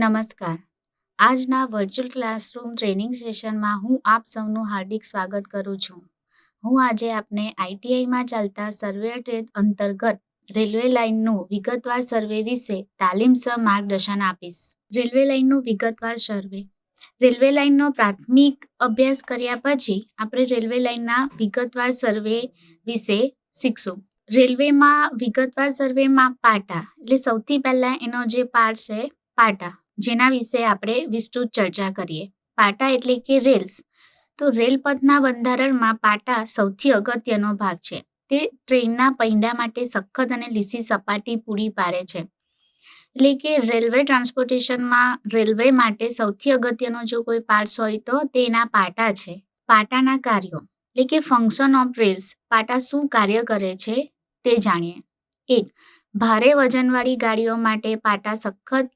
નમસ્કાર. આજના virtual classroom training સેશનમાં હું આપ સૌનું હાર્દિક સ્વાગત કરું છું. હું આજે આપને આઈટીઆઈમાં ચાલતા સર્વે ટ્રેડ અંતર્ગત રેલવે લાઇનનું વિગતવાર સર્વે વિશે તાલીમસર માર્ગદર્શન આપીશ. રેલવે લાઇનનું વિગતવાર સર્વે રેલવે લાઇનનો પ્રાથમિક અભ્યાસ કર્યા પછી આપણે રેલવે લાઇનના વિગતવાર સર્વે વિશે શીખશું. રેલવેમાં વિગતવાર સર્વેમાં પાટા, એટલે સૌથી પહેલાં એનો જે પાર્ટ છે, પાટા. જેના વિશે આપણે વિસ્તૃત ચર્ચા કરીએ. પાટા એટલે કે રેલ્સ. તો રેલપથના બંધારણમાં પાટા સૌથી અગત્યનો ભાગ છે. તે ટ્રેનના પૈંડા માટે સખત અને લીસી સપાટી પૂરી પાડે છે. એટલે કે રેલવે ટ્રાન્સપોર્ટેશનમાં રેલવે માટે સૌથી અગત્યનો જો કોઈ પાર્ટ્સ હોય તો તેના પાટા છે. પાટાના કાર્યો. એટલે કે ફંક્શન ઓફ રેલ્સ. પાટા શું કાર્ય કરે છે તે જાણીએ. એક. ભારે વજનવાળી ગાડીઓ માટે પાટા સખત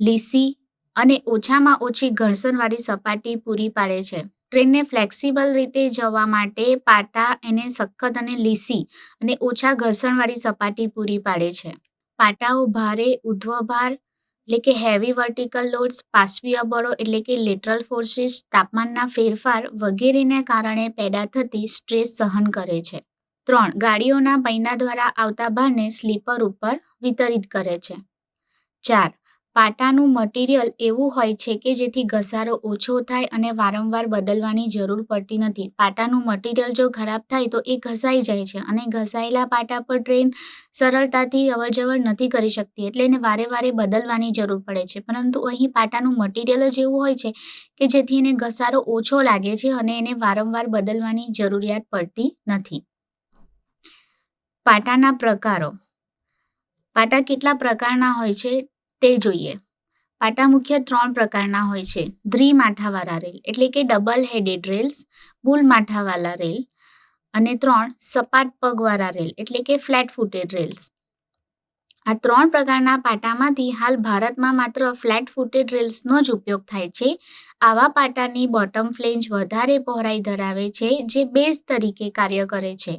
લીસી અને ઓછામાં ઓછી ઘર્ષણવાળી સપાટી પૂરી પાડે છે. ટ્રેનને ફ્લેક્સિબલ રીતે જવા માટે પાટા એને સખત અને લીસી અને ઓછા ઘર્ષણવાળી સપાટી પૂરી પાડે છે. પાટાઓ ભારે ઉધ્વભાર એટલે કે હેવી વર્ટિકલ લોડ્સ પાશ્વીય બળો એટલે કે લેટરલ ફોર્સિસ તાપમાનના ફેરફાર વગેરેને કારણે પેદા થતી સ્ટ્રેસ સહન કરે છે. ત્રણ, ગાડીઓના પૈના દ્વારા આવતા ભારને સ્લીપર ઉપર વિતરિત કરે છે. ચાર પાટાનું મટીરિયલ એવું હોય છે કે જેથી ઘસારો ઓછો થાય અને વારંવાર બદલવાની જરૂર પડતી નથી. પાટાનું મટીરિયલ જો ખરાબ થાય તો એ ઘસાઈ જાય છે અને ઘસાયેલા પાટા પર ટ્રેન સરળતાથી અવરજવર નથી કરી શકતી એટલે એને વારે વારે બદલવાની જરૂર પડે છે. પરંતુ અહીં પાટાનું મટીરિયલ જ એવું હોય છે કે જેથી એને ઘસારો ઓછો લાગે છે અને એને વારંવાર બદલવાની જરૂરિયાત પડતી નથી. પાટાના પ્રકારો. પાટા કેટલા પ્રકારના હોય છે? તે જોઈએ. પાટા મુખ્ય ત્રણ પ્રકારના હોય છે. દ્વિમાથાવાળા રેલ, એટલે કે ડબલ હેડેડ રેલ્સ બુલ માથાવાળા રેલ અને ત્રણ સપાટ પગવાળા રેલ, એટલે કે ફ્લેટ ફૂટેડ રેલ્સ આ ત્રણ પ્રકારના પાટામાંથી હાલ ભારતમાં માત્ર ફ્લેટ ફૂટેડ રેલ્સનો જ ઉપયોગ થાય છે. આવા પાટાની બોટમ ફ્લેન્જ વધારે પહોળાઈ ધરાવે છે, જે બેઝ તરીકે કાર્ય કરે છે.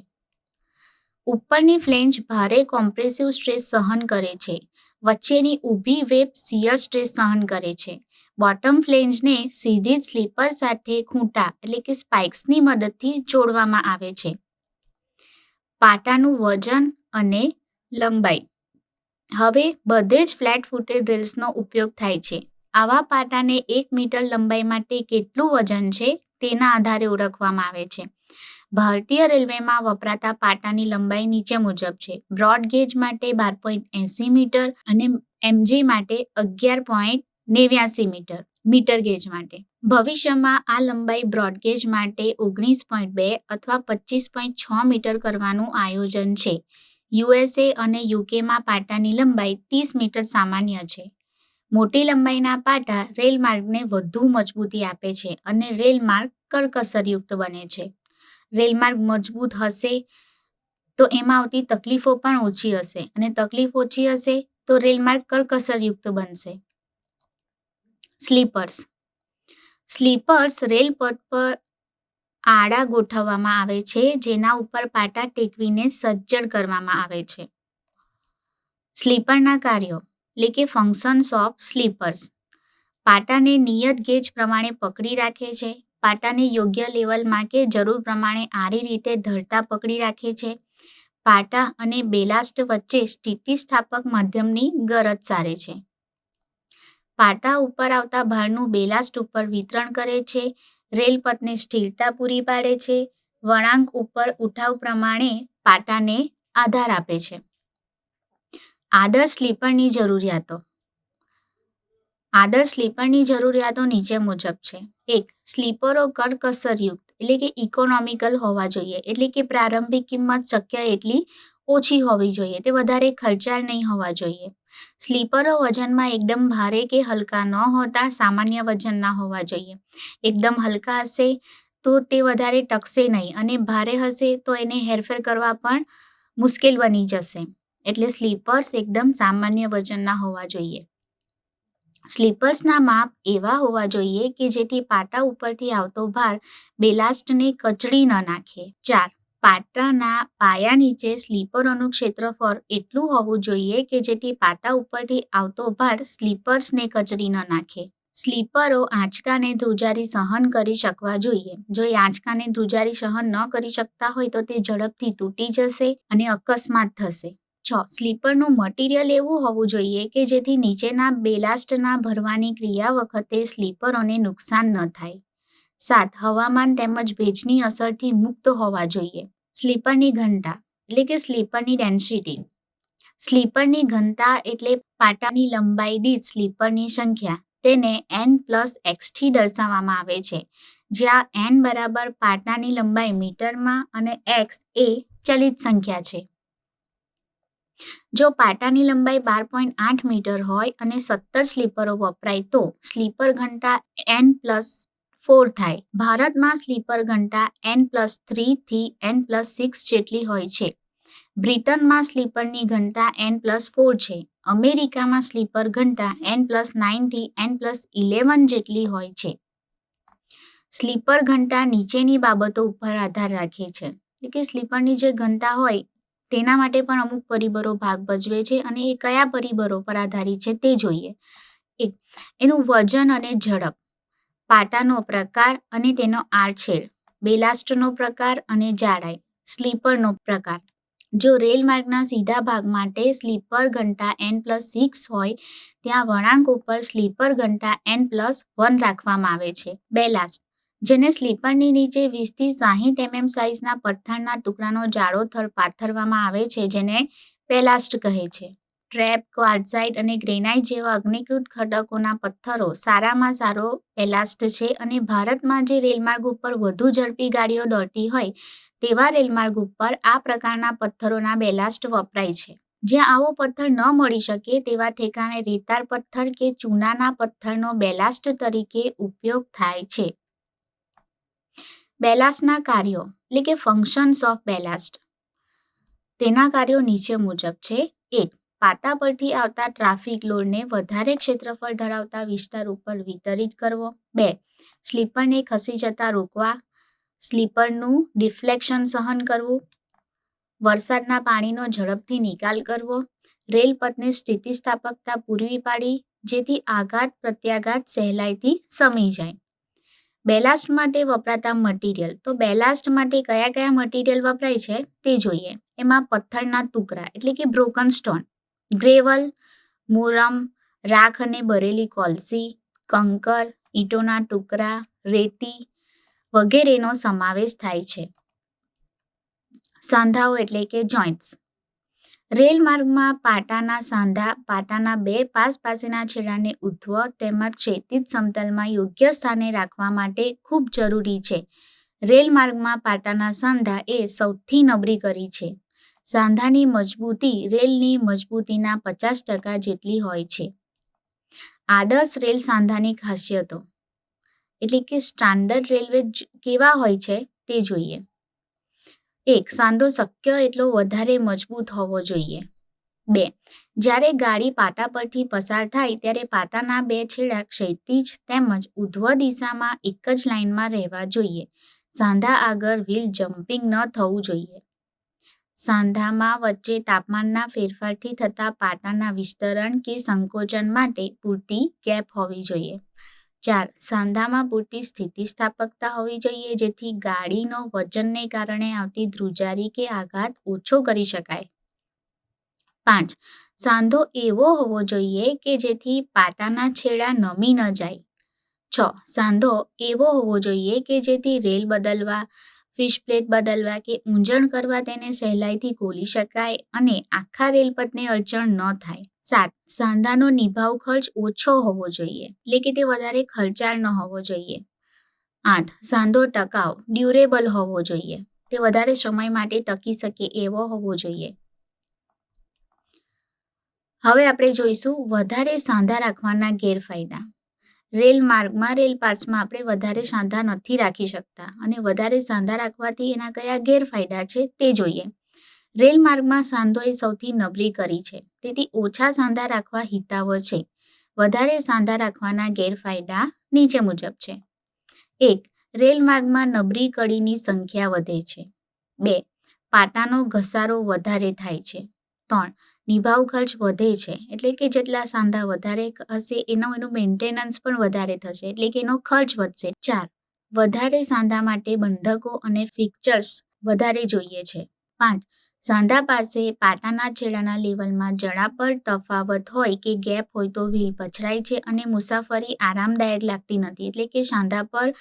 ઉપરની ફ્લેન્જ ભારે કોમ્પ્રેસિવ સ્ટ્રેસ સહન કરે છે. વચ્ચેની ઊભી વેબ શિયર સ્ટ્રેસ સહન કરે છે. બોટમ ફ્લેન્જને સીધી જ સ્લીપર સાથે ખૂંટા એટલે કે સ્પાઇક્સની મદદથી જોડવામાં આવે છે. પાટાનું વજન અને લંબાઈ. હવે બધે જ ફ્લેટ ફૂટેડ રેલ્સનો ઉપયોગ થાય છે. આવા પાટાને એક મીટર લંબાઈ માટે કેટલું વજન છે તેના આધારે ઓળખવામાં આવે છે. ભારતીય રેલવેમાં વપરાતા પાટાની લંબાઈ નીચે મુજબ છે. બ્રોડ ગેજ માટે બાર પોઈન્ટ એંસી મીટર અને એમજી માટે અગિયાર પોઈન્ટ નેવ્યાસી મીટર મીટર ગેજ માટે. ભવિષ્યમાં આ લંબાઈ બ્રોડગેજ માટે ઓગણીસ પોઈન્ટ બે અથવા પચીસ પોઈન્ટ છ મીટર કરવાનું આયોજન છે. યુએસએ અને યુકેમાં પાટાની લંબાઈ ત્રીસ મીટર સામાન્ય છે. મોટી લંબાઈના પાટા રેલ માર્ગને વધુ મજબૂતી આપે છે અને રેલ માર્ગ કરકસરયુક્ત બને છે. રેલમાર્ગ મજબૂત હશે, તો એમાં આવતી તકલીફો પણ ઓછી હશે. અને તકલીફ ઓછી હશે, તો રેલમાર્ગ કરકસરયુક્ત બનશે. સ્લીપર્સ. સ્લીપર્સ રેલપથ પર આડા ગોઠવવામાં આવે છે, જેના ઉપર પાટા ટેકવીને સજ્જડ કરવામાં આવે છે. સ્લીપરના કાર્યો, એટલે કે ફંક્શન્સ ઓફ સ્લીપર્સ પાટાને નિયત ગેજ પ્રમાણે પકડી રાખે છે પાટાને યોગ્ય લેવલ માટે જરૂર પ્રમાણે આરી રીતે ધરતા પકડી રાખે છે. પાટા અને બેલાસ્ટ વચ્ચે સ્થિતિસ્થાપક માધ્યમની ગરજ સારે છે. પાટા ઉપર આવતા ભારનું બેલાસ્ટ ઉપર વિતરણ કરે છે રેલપથને સ્થિરતા પૂરી પાડે છે, વળાંક ઉપર ઉઠાવ પ્રમાણે પાટાને આધાર આપે છે. આદર્શ સ્લીપરની જરૂરિયાતો. આદર્શ સ્લીપરની જરૂરિયાતો નીચે મુજબ છે. એક, સ્લીપરો કરકસરયુક્ત, એટલે કે ઇકોનોમિકલ હોવા જોઈએ. એટલે કે પ્રારંભિક કિંમત શક્ય એટલી ઓછી હોવી જોઈએ. તે વધારે ખર્ચાળ નહીં હોવા જોઈએ. સ્લીપરો વજનમાં એકદમ ભારે કે હલકા ન હોતા સામાન્ય વજનના હોવા જોઈએ. એકદમ હલકા હશે તો તે વધારે ટકશે નહીં અને ભારે હશે તો એને હેરફેર કરવા પણ મુશ્કેલ બની જશે. એટલે સ્લીપર્સ એકદમ સામાન્ય વજનના હોવા જોઈએ. સ્લીપર્સના માપ એવા હોવા જોઈએ કે જેથી પાટા ઉપરથી આવતો ભાર બેલાસ્ટને કચડી ન નાખે. ચાર, પાટાના પાયા નીચે સ્લીપરોનું ક્ષેત્રફળ એટલું હોવું જોઈએ કે જેથી પાટા ઉપરથી આવતો ભાર સ્લીપર્સને કચડી ન નાખે. સ્લીપરો આંચકાને ધ્રુજારી સહન કરી શકવા જોઈએ. જો એ આંચકાને ધ્રુજારી સહન ન કરી શકતા હોય તો તે ઝડપથી તૂટી જશે અને અકસ્માત થશે. છ. સ્લીપરનું મટીરિયલ એવું હોવું જોઈએ કે જેથી નીચેના બેલાસ્ટના ભરવાની ક્રિયા વખતે સ્લીપરોને નુકસાન ન થાય. સાત, હવામાન તેમજ ભેજની અસરથી મુક્ત હોવા જોઈએ. સ્લીપરની ઘનતા, એટલે કે સ્લીપરની ડેન્સિટી. સ્લીપરની ઘનતા એટલે પાટાની લંબાઈ દીઠ સ્લીપરની સંખ્યા. તેને એન પ્લસ એક્સથી દર્શાવવામાં આવે છે. જ્યાં એન બરાબર પાટાની લંબાઈ મીટરમાં અને એક્સ એ ચલિત સંખ્યા છે. જો પાટાની લંબાઈ બાર પોઈન્ટ આઠ મીટર હોય અને સત્તર સ્લીપરો વપરાય તો સ્લીપર ઘનતા એન પ્લસ ફોર થાય. ભારતમાં સ્લીપર ઘંટા એન પ્લસ થ્રીથી એન પ્લસ સિક્સ જેટલી હોય છે. બ્રિટનમાં સ્લીપરની ઘનતા એન પ્લસ ફોર છે. અમેરિકામાં સ્લીપર ઘંટા એન પ્લસ નાઇનથી એન પ્લસ ઇલેવન જેટલી હોય છે. સ્લીપર ઘનતા નીચેની બાબતો ઉપર આધાર રાખે છે. એટલે કે સ્લીપરની જે ઘનતા હોય તેના માટે પણ અમુક પરિબળો ભાગ ભજવે છે અને એ કયા પરિબળો પર આધારિત છે તે જોઈએ. એક, એનું વજન અને ઝડપ. પાટાનો પ્રકાર અને તેનો આડછેડ. બેલાસ્ટનો પ્રકાર અને જાડાઈ. સ્લીપરનો પ્રકાર. જો રેલ માર્ગના સીધા ભાગ માટે સ્લીપર ઘંટા એન પ્લસ સિક્સ હોય, ત્યાં વળાંક ઉપર સ્લીપર ઘંટા એન પ્લસ વન રાખવામાં આવે છે. બેલાસ્ટ. જેને સ્લીપરની નીચે વીસથી સાહીઠ એમએમ સાઇઝના પથ્થરના ટુકડાનો જાડો થર, પાથરવામાં આવે છે, જેને પેલાસ્ટ કહે છે. ટ્રેપ ક્વાર્ટઝાઇટ અને ગ્રેનાઇટ જેવા અગ્નિકૃત ખડકોના પથ્થરો સારામાં સારો પેલાસ્ટ છે અને ભારતમાં જે રેલમાર્ગ ઉપર વધુ ઝડપી ગાડીઓ દોડતી હોય તેવા રેલમાર્ગ ઉપર આ પ્રકારના પથ્થરોના બેલાસ્ટ વપરાય છે. જ્યાં આવો પથ્થર ન મળી શકે તેવા ઠેકાણે રેતાળ પથ્થર કે ચૂનાના પથ્થરનો બેલાસ્ટ તરીકે ઉપયોગ થાય છે. બેલાસ્ટના કાર્યો, એટલે કે ફંક્શન્સ ઓફ બેલાસ્ટ તેના કાર્યો નીચે મુજબ છે. એક, પાટા પરથી આવતા ટ્રાફિક લોડને વધારે ક્ષેત્રફળ ધરાવતા વિસ્તાર ઉપર વિતરિત કરવો. બે, સ્લીપરને ખસી જતા રોકવા. સ્લીપરનું ડિફ્લેક્શન સહન કરવું. વરસાદના પાણીનો ઝડપથી નિકાલ કરવો. રેલપથને સ્થિતિસ્થાપકતા પૂરી પાડી, જેથી આઘાત પ્રત્યાઘાત સહેલાઈથી સમી જાય. બેલાસ્ટ માટે વપરાતા મટીરિયલ તો બેલાસ્ટ માટે કયા કયા મટીરિયલ વપરાય છે? તે જોઈએ. એમાં પથ્થરના ટુકડા, એટલે કે બ્રોકન સ્ટોન ગ્રેવલ મોરમ, રાખ અને બરેલી કોલસી, કંકર, ઈંટોના ટુકડા, રેતી વગેરેનો સમાવેશ થાય છે. સાંધાઓ એટલે કે જોઈન્ટ્સ રેલ માર્ગમાં પાટાના સાંધા, પાટાના બે પાસ પાસેના છેડાને ઉદ્ધવ તેમજ ક્ષૈતિજ સમતલમાં યોગ્ય સ્થાને રાખવા માટે ખૂબ જરૂરી છે. રેલ માર્ગમાં પાટાના સાંધા એ સૌથી નબળી કરી છે. સાંધાની મજબૂતી રેલની મજબૂતીના પચાસ ટકા જેટલી હોય છે. આદર્શ રેલ સાંધાની ખાસિયતો. એટલે કે સ્ટાન્ડર્ડ રેલવે કેવા હોય છે તે જોઈએ. એક, સાંધો શક્ય એટલો વધારે મજબૂત હોવો જોઈએ. બે, જ્યારે ગાડી પાટા પરથી પસાર થાય ત્યારે પાટાના બે છેડા ક્ષૈતિજ તેમજ ઉધ્વ દિશામાં એક જ લાઇનમાં રહેવા જોઈએ. સાંધા આગળ વ્હીલ જમ્પિંગ ન થવું જોઈએ. સાંધામાં વચ્ચે તાપમાનના ફેરફારથી થતા પાટાના વિસ્તરણ કે સંકોચન માટે પૂરતી ગેપ હોવી જોઈએ. ચાર સાંધામાં પૂરતી સ્થિતિસ્થાપકતા હોવી જોઈએ જેથી ગાડીનો વજનને કારણે આવતી ધ્રુજારી કે આઘાત ઓછો કરી શકાય. પાંચ, સાંધો એવો હોવો જોઈએ કે જેથી પાટાના છેડા નમી ન જાય. છ, સાંધો એવો હોવો જોઈએ કે જેથી રેલ બદલવા, ફિશ પ્લેટ બદલવા કે ઊંજણ કરવા તેને સહેલાઈથી ખોલી શકાય અને આખા રેલપથને અડચણ ન થાય. સાત, સાંધાનો નિભાવ ખર્ચ ઓછો હોવો જોઈએ, એટલે કે તે વધારે ખર્ચાળ ન હોવો જોઈએ. આઠ, સાંધો ટકાઉ, ડ્યુરેબલ હોવો જોઈએ, તે વધારે સમય માટે ટકી શકે એવો હોવો જોઈએ. હવે આપણે જોઈશું વધારે સાંધા રાખવાના ગેરફાયદા. રેલ માર્ગમાં રેલ પાસમાં આપણે વધારે સાંધા નથી રાખી શકતા અને વધારે સાંધા રાખવાથી એના કયા ગેરફાયદા છે તે જોઈએ. રેલ માર્ગમાં સાંધો એ સૌથી નબળી કરી છે. તેથી ઓછા સાંધા રાખવા હિતાવહ છે. વધારે સાંધા રાખવાના ગેરફાયદા નીચે મુજબ છે. એક રેલ માર્ગમાં નબળી કડીની સંખ્યા વધે છે. બે, પાટાનો ઘસારો વધારે થાય છે. ત્રણ, નિભાવ ખર્ચ વધે છે. એટલે કે જેટલા સાંધા વધારે હશે એનો એનું મેન્ટેનન્સ પણ વધારે થશે. એટલે કે એનો ખર્ચ વધશે. ચાર, વધારે સાંધા માટે બંધકો અને ફિક્ચર્સ વધારે જોઈએ છે. પાંચ સાંધા પાસે પાટાના છેડાના લેવલમાં જડા પર તફાવત હોય કે ગેપ હોય તો વ્હીલ પછડાય છે અને મુસાફરી આરામદાયક લાગતી નથી. એટલે કે સાંધા પર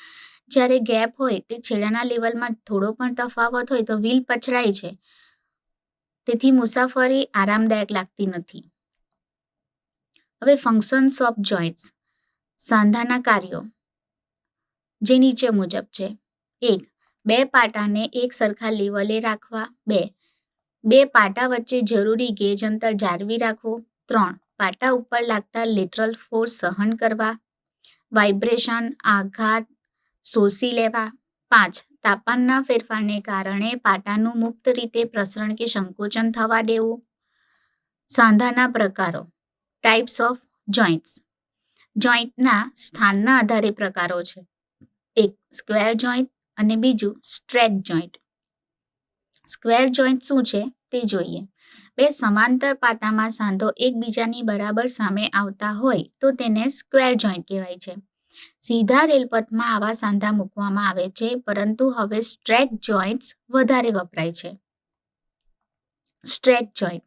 જ્યારે ગેપ હોય તે છેડાના લેવલમાં થોડો પણ તફાવત હોય તો વ્હીલ પછડાય છે. તેથી મુસાફરી આરામદાયક લાગતી નથી. હવે ફંક્શન્સ ઓફ જોઈન્ટ્સ સાંધાના કાર્યો. જે નીચે મુજબ છે. એક, બે પાટાને એક સરખા લેવલે રાખવા. બે બે પાટા વચ્ચે જરૂરી ગેજ અંતર જાળવી રાખવું. ત્રણ, પાટા ઉપર લાગતા લેટરલ ફોર્સ સહન કરવા. વાઇબ્રેશન, આઘાત, શોષી લેવા. પાંચ, તાપમાનના ફેરફારને કારણે પાટાનું મુક્ત રીતે પ્રસરણ કે સંકોચન થવા દેવું. સાંધાના પ્રકારો. ટાઈપ્સ ઓફ જોઈન્ટ્સ જોઈન્ટના સ્થાનના આધારે પ્રકારો છે. એક સ્ક્વેર જોઈન્ટ અને બીજું સ્ટ્રેટ જોઈન્ટ સ્ક્વેર જોઈન્ટ શું છે તે જોઈએ. બે સમાંતર પાતામાં સાંધો એકબીજાની બરાબર સામે આવતા હોય તો તેને સ્ક્વેર જોઈન્ટ કહેવાય છે. સીધા રેલપથમાં આવા સાંધા મૂકવામાં આવે છે, પરંતુ હવે સ્ટ્રેક જોઈન્ટ્સ વધારે વપરાય છે. સ્ટ્રેક જોઈન્ટ.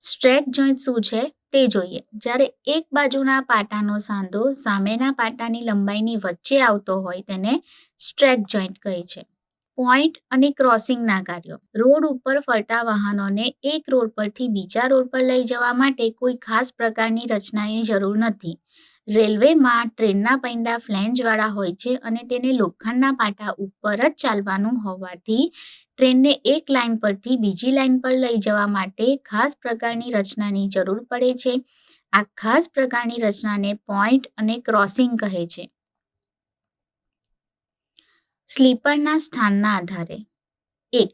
સ્ટ્રેક જોઈન્ટ શું છે તે જોઈએ. જ્યારે એક બાજુના પાટાનો સાંધો સામેના પાટાની લંબાઈની વચ્ચે આવતો હોય તેને સ્ટ્રેક જોઈન્ટ કહે છે. પોઈન્ટ અને ક્રોસિંગના કાર્યો. રોડ ઉપર ફરતા વાહનોને એક રોડ પરથી બીજા રોડ પર લઈ જવા માટે કોઈ ખાસ પ્રકારની રચનાની જરૂર નથી. રેલવેમાં ટ્રેનના પૈંડા ફ્લેન્જવાળા હોય છે અને તેને લોખંડના પાટા ઉપર જ ચાલવાનું હોવાથી ટ્રેનને એક લાઇન પરથી બીજી લાઇન પર લઈ જવા માટે ખાસ પ્રકારની રચનાની જરૂર પડે છે. આ ખાસ પ્રકારની રચનાને પોઈન્ટ અને ક્રોસિંગ કહે છે. સ્લીપરના સ્થાનના આધારે. એક,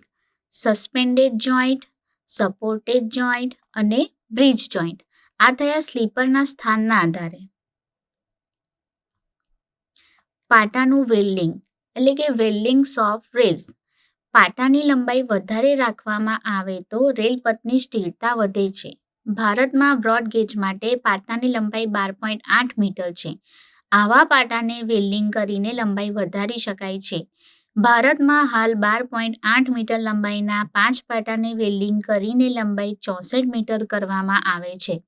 સસ્પેન્ડેડ જોઈન્ટ, સપોર્ટેડ જોઈન્ટ અને બ્રિજ જોઈન્ટ. આ થયા સ્લીપરના સ્થાનના આધારે. પાટાનું વેલ્ડિંગ, એટલે કે વેલ્ડિંગ ઓફ રેલ્સ. પાટાની લંબાઈ વધારે રાખવામાં આવે તો રેલ પથની સ્થિરતા વધે છે. ભારતમાં બ્રોડ ગેજ માટે પાટાની લંબાઈ બાર પોઈન્ટ આઠ મીટર છે. આવા પાટાને વેલ્ડિંગ કરીને લંબાઈ વધારી શકાય છે. ભારતમાં હાલ બાર પોઈન્ટ આઠ મીટર લંબાઈના પાંચ પાટાને વેલ્ડિંગ કરીને લંબાઈ ચોસઠ મીટર કરવામાં આવે છે.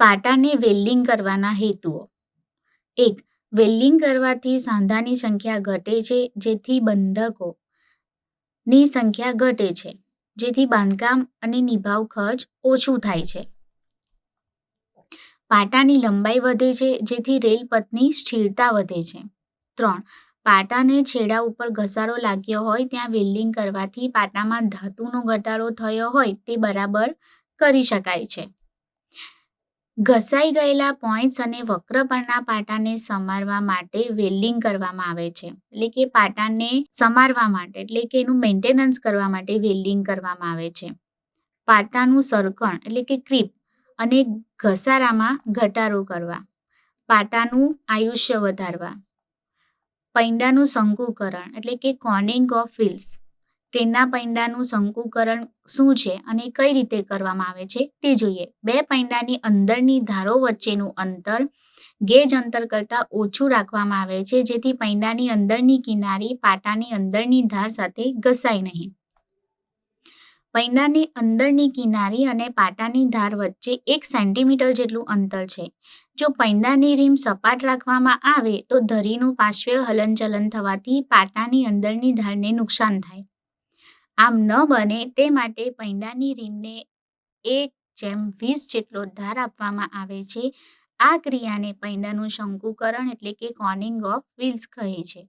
પાટાને વેલ્ડિંગ કરવાના હેતુઓ. એક, વેલ્ડિંગ કરવાથી સાંધાની સંખ્યા ઘટે છે, જેથી બંધકો ની સંખ્યા ઘટે છે, જેથી બાંધકામ અને નિભાવ ખર્ચ ઓછું થાય છે. પાટાની લંબાઈ વધે છે, જેથી રેલપથની સ્થિરતા વધે છે. ત્રણ, પાટાને છેડા ઉપર ઘસારો લાગ્યો હોય ત્યાં વેલ્ડિંગ કરવાથી પાટામાં ધાતુનો ઘટાડો થયો હોય તે બરાબર કરી શકાય છે. ઘસાઈ ગયેલા પોઈન્ટ્સ અને વક્ર પરના પાટાને સમારવા માટે વેલ્ડિંગ કરવામાં આવે છે. એટલે કે પાટાને સમારવા માટે, એટલે કે એનું મેન્ટેનન્સ કરવા માટે વેલ્ડિંગ કરવામાં આવે છે. પાટાનું સરકણ, એટલે કે ક્રીપ અને ઘસારામાં ઘટાડો કરવા. પાટાનું આયુષ્ય વધારવા. પૈંડાનું શંકુકરણ, એટલે કે કોનિંગ ઓફ ફિલ્સ ટ્રેનના પૈંડાનું શંકુકરણ શું છે અને કઈ રીતે કરવામાં આવે છે તે જોઈએ. બે પૈંડાની અંદરની ધારો વચ્ચેનું અંતર ગેજ અંતર કરતાં ઓછું રાખવામાં આવે છે, જેથી પૈંડાની અંદરની કિનારી પાટાની અંદરની ધાર સાથે ઘસાય નહીં. પૈંડાની અંદરની કિનારી અને પાટાની ધાર વચ્ચે એક સેન્ટીમીટર જેટલું અંતર છે. જો પૈંડાની રીમ સપાટ રાખવામાં આવે, તો ધરીનું પાર્શ્વ હલનચલન થવાથી પાટાની અંદરની ધારને નુકસાન થાય. આમ ન બને તે માટે પૈંડાની રીમને એક જેમ વીસ જેટલો ધાર આપવામાં આવે છે. આ ક્રિયાને પૈંડાનું શંકુકરણ એટલે કે કોનિંગ ઓફ વ્હીલ્સ કહે છે.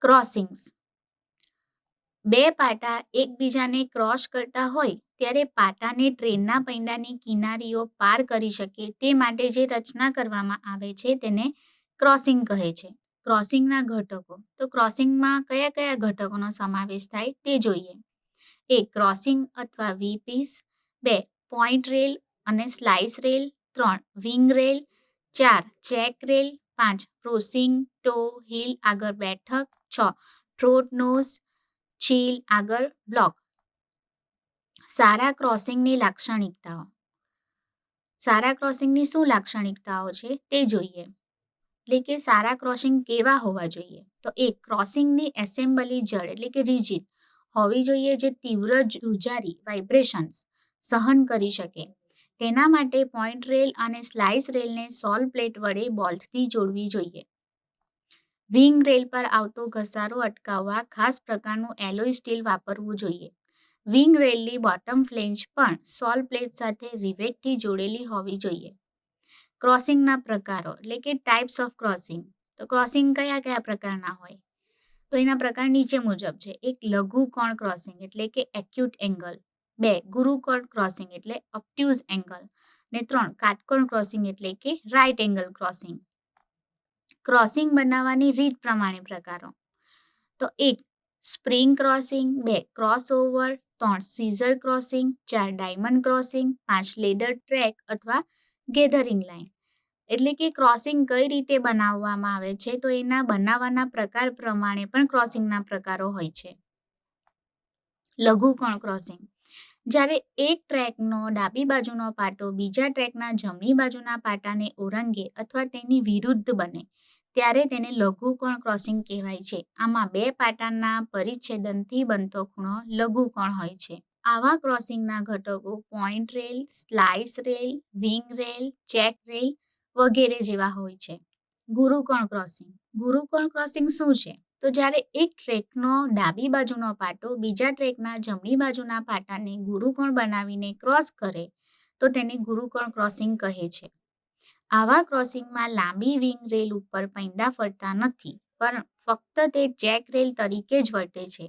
ક્રોસિંગ્સ. બે પાટા એકબીજાને ક્રોસ કરતા હોય ત્યારે પાટાને ટ્રેનના પૈંડાની કિનારીઓ પાર કરી શકે તે માટે જે રચના કરવામાં આવે છે તેને ક્રોસિંગ કહે છે. ક્રોસિંગના ઘટકો. તો ક્રોસિંગમાં કયા કયા ઘટકોનો સમાવેશ થાય તે જોઈએ. એક, ક્રોસિંગ અથવા વી પીસ બે પોઈન્ટ રેલ અને સ્લાઇસ રેલ ત્રણ વિંગ રેલ ચાર ચેક રેલ પાંચ ક્રોસિંગ ટો હિલ આગળ બેઠક. છ થ્રોટ નોઝ ચીલ આગળ બ્લોક. સારા ક્રોસિંગની લાક્ષણિકતાઓ. સારા ક્રોસિંગની શું લાક્ષણિકતાઓ છે તે જોઈએ. એટલે કે સારા ક્રોસિંગ કેવા હોવા જોઈએ? તો એક ક્રોસિંગની એસેમ્બલી જળ એટલે કે રિજિડ હોવી જોઈએ જે તીવ્ર ધ્રુજારી વાઇબ્રેશન્સ સહન કરી શકે. તેના માટે પોઈન્ટ રેલ અને સ્લાઇસ રેલને સોલ પ્લેટ વડે બોલ્ટથી જોડવી જોઈએ. વિંગ રેલ પર આવતો ઘસારો અટકાવવા ખાસ પ્રકારનું એલોય સ્ટીલ વાપરવું જોઈએ. વિંગ રેલની બોટમ ફ્લેન્જ પણ સોલ પ્લેટ સાથે રિવેટથી જોડેલી હોવી જોઈએ. ક્રોસિંગના પ્રકારો એટલે કે ટાઈપ્સ ઓફ ક્રોસિંગ તો ક્રોસિંગ કયા કયા પ્રકારના હોય? તો એના પ્રકાર નીચે મુજબ છે. એક લઘુ કોણ ક્રોસિંગ એટલે કે એક્યુટ એંગલ બે ગુરુકોણ ક્રોસિંગ એટલે અપટ્યુઝ એંગલ ને ત્રણ કાટકોણ ક્રોસિંગ એટલે કે રાઇટ એંગલ ક્રોસિંગ ક્રોસિંગ બનાવવાની રીત પ્રમાણે પ્રકારો. તો એક, સ્પ્રિંગ ક્રોસિંગ. બે ક્રોસ ત્રણ, સીઝર ક્રોસિંગ. ચાર, ડાયમંડ ક્રોસિંગ. પાંચ, લેડર ટ્રેક અથવા ગેધરિંગ લાઇન. એટલે કે ક્રોસિંગ કઈ રીતે બનાવવામાં આવે છે? તો એના બનાવવાના પ્રકાર પ્રમાણે પણ ક્રોસિંગના પ્રકારો હોય છે. લઘુકોણ ક્રોસિંગ. જ્યારે એક ટ્રેકનો ડાબી બાજુનો પાટો બીજા ટ્રેકના જમણી બાજુના પાટાને ઓરંગે અથવા તેની વિરુદ્ધ બને ત્યારે તેને લઘુકોણ ક્રોસિંગ કહેવાય છે. આમાં બે પાટાના પરિચ્છેદનથી બનતો ખૂણો લઘુકોણ હોય છે. આવા ક્રોસિંગના ઘટકો point rail slice rail, wing rail, check rail વગેરે જેવા હોય છે. ગુરુકોણ ક્રોસિંગ? ગુરુકોણ ક્રોસિંગ શું છે? તો જ્યારે એક ટ્રેકનો ડાબી બાજુનો પાટો બીજા ટ્રેકના જમણી બાજુના પાટાને ગુરુકોણ બનાવીને ક્રોસ કરે, તો તેને ગુરુકોણ ક્રોસિંગ કહે છે. આવા ક્રોસિંગમાં લાંબી વિંગ રેલ ઉપર પૈંડા ફરતા નથી, પણ ફક્ત તે ચેક રેલ તરીકે જ વર્તે છે.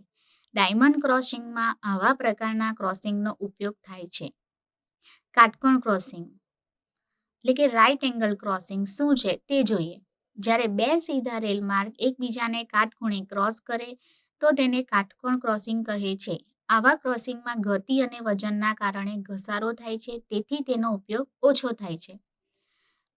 ડાયમંડ ક્રોસિંગમાં આવા પ્રકારના ક્રોસિંગનો ઉપયોગ થાય છે. કાટકોણ ક્રોસિંગ, એટલે કે રાઇટ એંગલ ક્રોસિંગ શું છે તે જોઈએ. જ્યારે બે સીધા રેલ માર્ગ એકબીજાને કાટખૂણે ક્રોસ કરે, તો તેને કાટકોણ ક્રોસિંગ કહે છે. આવા ક્રોસિંગમાં ગતિ અને વજનના કારણે ઘસારો થાય છે, તેથી તેનો ઉપયોગ ઓછો થાય છે.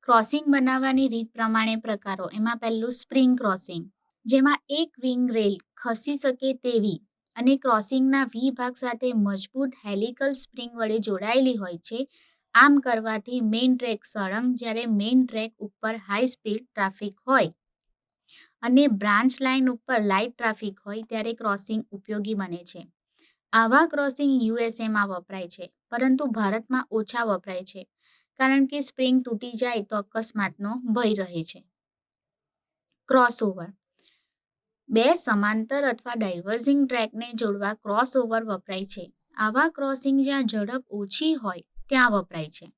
ક્રોસિંગ બનાવવાની રીત પ્રમાણે પ્રકારો. એમાં પહેલું સ્પ્રિંગ ક્રોસિંગ. જેમાં એક વિંગ રેલ ખસી શકે તેવી અને ક્રોસિંગના વી ભાગ સાથે મજબૂત હેલિકલ સ્પ્રિંગ વડે જોડાયેલી હોય છે. આમ કરવાથી મેઇન ટ્રેક સળંગ, જ્યારે મેઇન ટ્રેક ઉપર હાઈ સ્પીડ ટ્રાફિક હોય અને બ્રાન્ચ લાઇન ઉપર લાઇટ ટ્રાફિક હોય, ત્યારે ક્રોસિંગ ઉપયોગી બને છે. આવા ક્રોસિંગ યુએસએમાં વપરાય છે, પરંતુ ભારતમાં ઓછા વપરાય છે. કારણ કે સ્પ્રિંગ તૂટી જાય તો અકસ્માતનો ભય રહે છે. ક્રોસઓવર બે સમાંતર અથવા ડાયવર્ઝિંગ ટ્રેકને જોડવા ક્રોસઓવર વપરાય છે. આવા ક્રોસિંગ જ્યાં ઝડપ ઓછી હોય, ત્યાં વપરાય છે.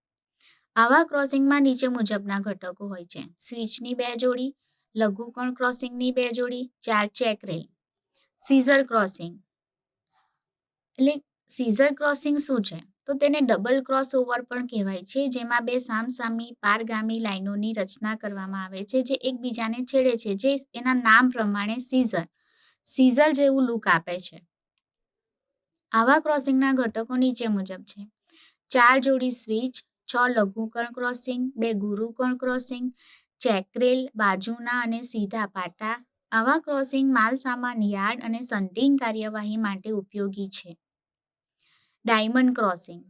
આવા ક્રોસિંગમાં નીચે મુજબના ઘટકો હોય છે. સ્વિચની બે જોડી લઘુકોણ ક્રોસિંગની બે જોડી, ચાર ચેક રેલ સીઝર ક્રોસિંગ એટલે સીઝર ક્રોસિંગ શું છે? તો તેને ડબલ ક્રોસ ઓવર પણ કહેવાય છે, જેમાં બે સામસામી પારગામી લાઈનોની રચના કરવામાં આવે છે, જે એકબીજાને છેડે છે, જે એના નામ પ્રમાણે સીઝર સીઝર જેવું લુક આપે છે. આવા ક્રોસિંગના ઘટકો નીચે મુજબ છે. ચાર જોડી સ્વિચ, છ લઘુકોણ ક્રોસિંગ, બે ગુરુકોણ ક્રોસિંગ, ચેકરેલ, બાજુના અને સીધા પાટા. આવા ક્રોસિંગ માલ સામાન યાર્ડ અને સન્ટિંગ કાર્યવાહી માટે ઉપયોગી છે. Diamond crossing.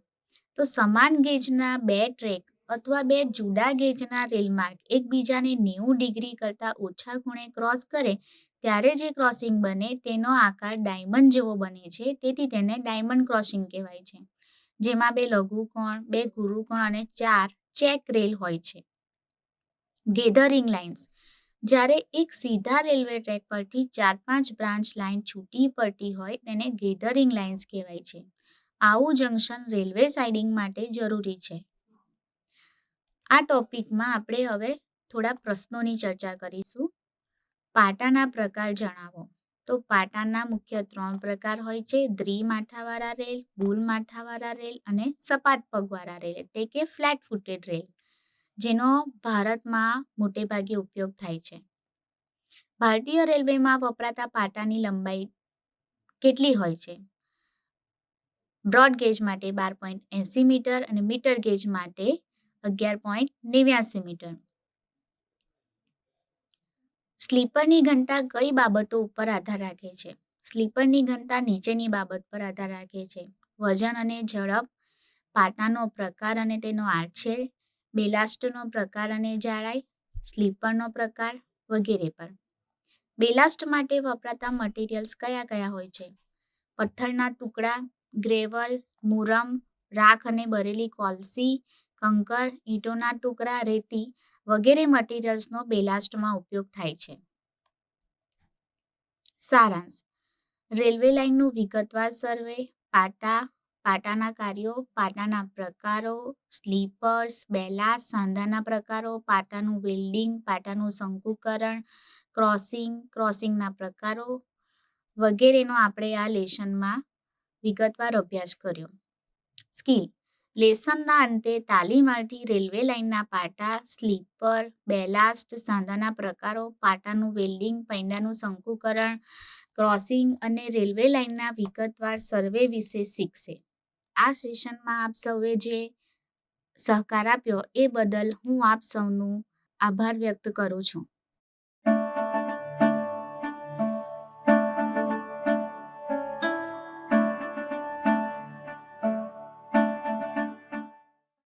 તો સમાન ગેજના બે ટ્રેક અથવા બે જુદા ગેજના રેલમાર્ગ એકબીજાને નેવું ડિગ્રી કરતાં ઓછા ખૂણે ક્રોસ કરે, ત્યારે જે ક્રોસિંગ બને તેનો આકાર ડાયમંડ જેવો બને છે, તેથી તેને ડાયમંડ ક્રોસિંગ કહેવાય છે. જેમાં બે લઘુકોણ બે ગુરુકોણ અને ચાર ચેક રેલ હોય છે. Gathering lines. જ્યારે એક સીધા રેલવે ટ્રેક પરથી ચાર પાંચ બ્રાન્ચ લાઇન છૂટી પડતી હોય, તેને ગેધરિંગ લાઇન્સ કહેવાય છે. આવું જંકશન રેલવે સાઇડિંગ માટે જરૂરી છે. આ ટોપિકમાં આપણે હવે થોડા પ્રશ્નોની ચર્ચા કરીશું. પાટાના પ્રકાર જણાવો. તો પાટાના મુખ્ય ત્રણ પ્રકાર હોય છે દ્વિમાથાવાળા રેલ ગુલ માથાવાળા રેલ અને સપાટ પગવાળા રેલ એટલે કે ફ્લેટ ફૂટેડ રેલ, જેનો ભારતમાં મોટે ભાગે ઉપયોગ થાય છે. ભારતીય રેલવેમાં વપરાતા પાટાની લંબાઈ કેટલી હોય છે? બ્રોડ ગેજ માટે બાર પોઈન્ટ એંસી મીટર અને મીટર ગેજ માટે અગિયાર પોઈન્ટ નેવ્યાસી મીટર. સ્લીપરની ઘનતા કઈ બાબતો ઉપર આધાર રાખે છે? સ્લીપરની ઘનતા નીચેની બાબત પર આધાર રાખે છે. વજન અને ઝડપ, પાટાનો પ્રકાર અને તેનો આડછેદ બેલાસ્ટનો પ્રકાર અને જાડાઈ, સ્લીપરનો પ્રકાર વગેરે પર. બેલાસ્ટ માટે વપરાતા મટીરિયલ્સ કયા કયા હોય છે? પથ્થરના ટુકડા ગ્રેવલ, મુરમ, રાખ અને બરેલી, કોલસી, કંકર, ઈંટોના ટુકડા, રેતી વગેરે મટીરિયલ્સનો બેલાસ્ટમાં ઉપયોગ થાય છે. સારાંશ. રેલવે લાઇનનું વિગતવાર સર્વે, પાટા, પાટાના કાર્યો, પાટાના પ્રકારો, સ્લીપર્સ બેલા સાંધાના પ્રકારો, પાટાનું વેલ્ડિંગ, પાટાનું શંકુકરણ, ક્રોસિંગ, ક્રોસિંગના પ્રકારો વગેરેનો આપણે આ લેશનમાં વિગતવાર અભ્યાસ કર્યો. સ્કિલ. લેસનના અંતે તાલીમાર્થી રેલવે લાઇનના પાટા, સ્લીપર, બેલાસ્ટ, સાંધાના પ્રકારો, પાટાનું વેલ્ડિંગ, પૈંડાનું શંકુકરણ, ક્રોસિંગ અને રેલવે લાઇનના વિગતવાર સર્વે વિશે શીખશે. આ સેશનમાં આપ સૌએ જે સહકાર આપ્યો એ બદલ હું આપ સૌનું આભાર વ્યક્ત કરું છું.